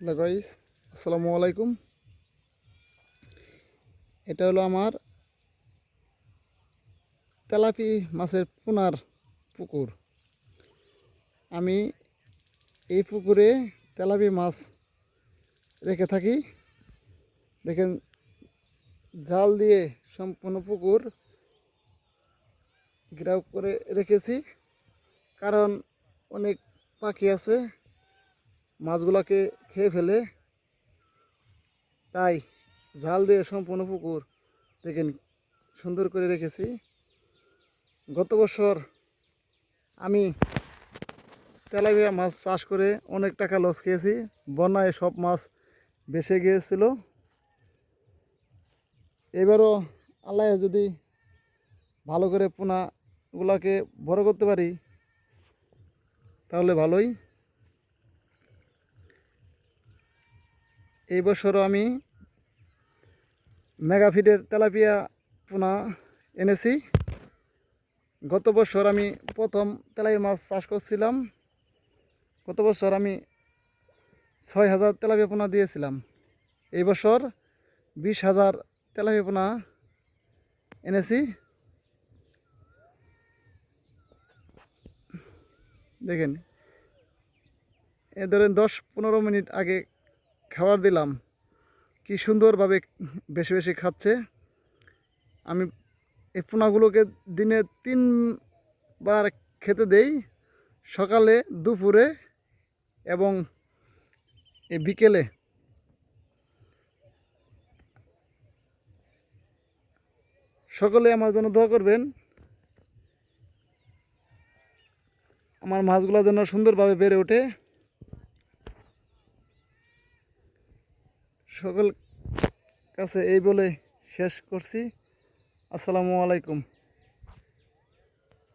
Hello guys, আসসালামু আলাইকুম। এটা হলো আমার তেলাপি মাছের পোনার পুকুর। আমি এই পুকুরে তেলাপি মাছ রেখে থাকি। দেখেন, জাল দিয়ে সম্পূর্ণ পুকুর ঘেরাও করে রেখেছি। কারণ অনেক পাখি আছে মাছগুলোকে খেয়ে ফেলে তাই জাল দিয়ে সম্পূর্ণ পুকুর দেখেন সুন্দর করে রেখেছি। গত বছর আমি তেলাপিয়া মাছ চাষ করে অনেক টাকা লস খেয়েছি। বন্যায় সব মাছ বেসে গিয়েছিল। এবারও আল্লাহ যদি ভালো করে পোনাগুলোকে বড় করতে পারি, তাহলে ভালোই। এই বছরও আমি মেগাফিডের তেলাপিয়া পোনা এনেছি। গত বছর আমি প্রথম তেলাপিয়া মাছ চাষ করছিলাম। গত বছর আমি ছয় হাজার তেলাপিয়া পোনা দিয়েছিলাম। এই বছর বিশ হাজার তেলাপিয়া পোনা এনেছি। দেখেন, এ ধরেন দশ পনেরো মিনিট আগে খাবার দিলাম। কি সুন্দরভাবে বেশি বেশি খাচ্ছে। আমি এই পোনাগুলোকে দিনে তিনবার খেতে দেই, সকালে, দুপুরে এবং এই বিকেলে। সকলে আমার জন্য দোয়া করবেন। আমার মাছগুলো যেন সুন্দরভাবে বেড়ে ওঠে। সকল কাছে এই বলে শেষ করছি। আসসালামু আলাইকুম।